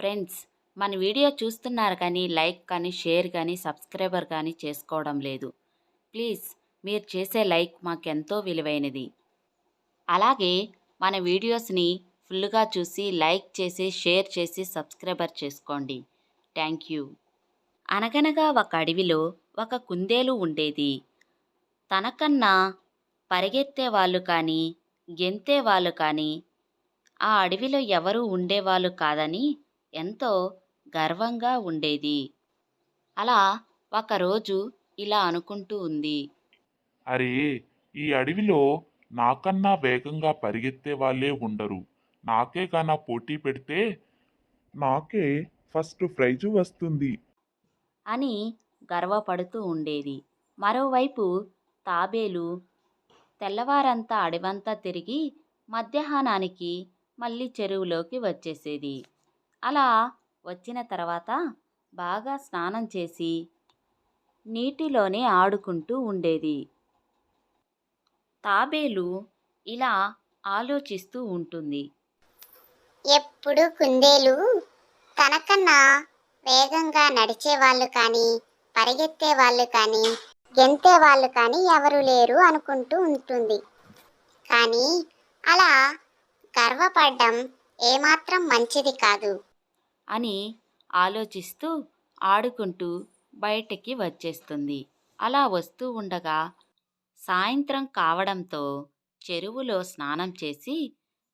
Friends మన video చూస్తున్నారు కానీ లైక్ కానీ షేర్ కానీ సబ్స్క్రైబర్ కానీ చేసుకోవడం లేదు. ప్లీజ్ మీరు చేసే లైక్ మాకెంతో విలువైనది. అలాగే మన వీడియోస్ని ఫుల్గా చూసి లైక్ చేసి షేర్ చేసి సబ్స్క్రైబర్ చేసుకోండి. Thank you. అనగనగా ఒక అడవిలో ఒక కుందేలు ఉండేది. తనకన్నా పరిగెత్తే వాళ్ళు కానీ గెంతే వాళ్ళు కానీ ఆ అడవిలో ఎవరూ ఉండేవాళ్ళు కాదని ఎంతో గర్వంగా ఉండేది. అలా ఒకరోజు ఇలా అనుకుంటూ ఉంది. అరే ఈ అడవిలో నాకన్నా వేగంగా పరిగెత్తే వాళ్ళే ఉండరు. నాకే గానా పోటీ పెడితే నాకే ఫస్ట్ ప్రైజు వస్తుంది. అని గర్వపడుతూ ఉండేది. మరోవైపు తాబేలు తెల్లవారంతా అడవంతా తిరిగి మధ్యాహ్నానికి మళ్ళీ చెరువులోకి వచ్చేసేది. అలా వచ్చిన తర్వాత బాగా స్నానం చేసి నీటిలోనే ఆడుకుంటూ ఉండేది. తాబేలు ఇలా ఆలోచిస్తూ ఉంటుంది. ఎప్పుడు కుందేలు? తనకన్నా వేగంగా నడిచే వాళ్ళు కానీ పరిగెత్తే వాళ్ళు కానీ గెంతే వాళ్ళు కానీ ఎవరు లేరు అనుకుంటూ ఉంటుంది. కానీ అలా గర్వపడడం ఏమాత్రం మంచిది కాదు. అని ఆలోచిస్తూ ఆడుకుంటూ బయటికి వచ్చేస్తుంది. అలా వస్తూ ఉండగా సాయంత్రం కావడంతో చెరువులో స్నానం చేసి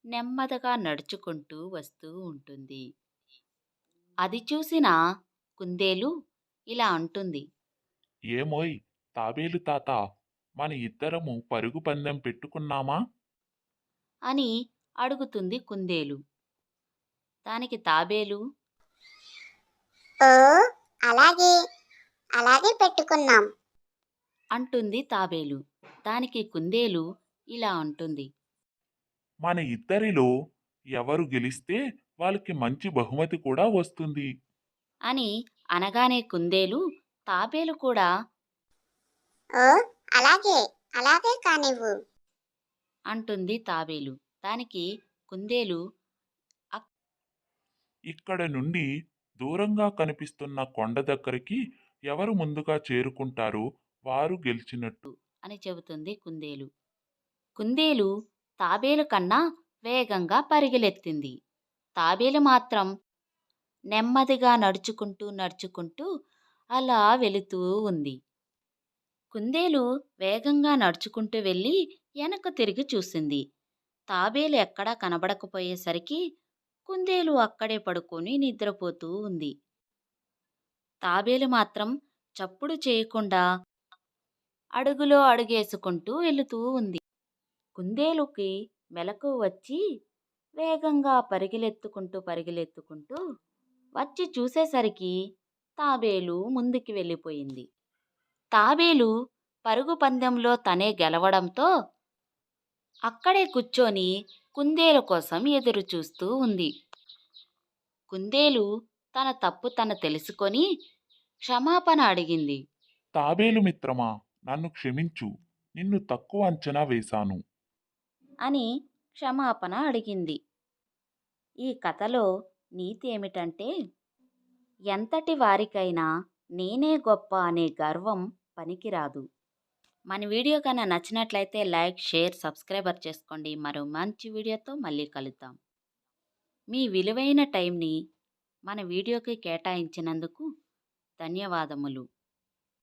నెమ్మదిగా నడుచుకుంటూ వస్తూ ఉంటుంది. అది చూసిన కుందేలు ఇలా అంటుంది. ఏమోయ్ తాబేలు తాత మన ఇద్దరము పరుగు పందెం పెట్టుకున్నామా? అని అడుగుతుంది కుందేలు. దానికి తాబేలు ఓ అలాగే. అలాగే పెట్టుకున్నాం. అంటుంది తాబేలు. దానికి కుందేలు ఇలా అంటుంది. మన ఇద్దరిలో ఎవరు గెలిస్తే వాళ్ళకి మంచి బహుమతి కూడా వస్తుంది. అని అనగానే కుందేలు తాబేలు కూడా ఓ అలాగే అలాగే కానివ్వు. అంటుంది తాబేలు. దానికి కుందేలు ఇక్కడ నుండి దూరంగా కనిపిస్తున్న కొండ దగ్గరికి ఎవరు ముందుగా చేరుకుంటారో వారు గెలిచినట్టు. అని చెబుతుంది కుందేలు. కుందేలు తాబేలు కన్నా వేగంగా పరిగెలెత్తింది. తాబేలు మాత్రం నెమ్మదిగా నడుచుకుంటూ నడుచుకుంటూ అలా వెళుతూ ఉంది. కుందేలు వేగంగా నడుచుకుంటూ వెళ్ళి వెనక తిరిగి చూసింది. తాబేలు ఎక్కడా కనబడకపోయేసరికి కుందేలు అక్కడే పడుకొని నిద్రపోతూ ఉంది. తాబేలు మాత్రం చప్పుడు చేయకుండా అడుగులో అడుగేసుకుంటూ వెళుతూ ఉంది. కుందేలుకి మెలకు వచ్చి వేగంగా పరిగెలెత్తుకుంటూ పరిగెలెత్తుకుంటూ వచ్చి చూసేసరికి తాబేలు ముందుకి వెళ్ళిపోయింది. తాబేలు పరుగు పందెంలో తనే గెలవడంతో అక్కడే కూర్చొని కుందేలు కోసం ఎదురు చూస్తూ ఉంది. కుందేలు తన తప్పు తను తెలుసుకొని క్షమాపణ అడిగింది. తాబేలు మిత్రమా నన్ను క్షమించు నిన్ను తక్కువ అంచనా వేశాను. అని క్షమాపణ అడిగింది. ఈ కథలో నీతి ఏమిటంటే ఎంతటి వారికైనా నేనే గొప్ప అనే గర్వం పనికిరాదు. మన వీడియో కన్నా నచ్చినట్లయితే లైక్ షేర్ సబ్స్క్రైబర్ చేసుకోండి. మరో మంచి వీడియోతో మళ్ళీ కలుద్దాం. మీ విలువైన టైంని మన వీడియోకి కేటాయించినందుకు ధన్యవాదములు.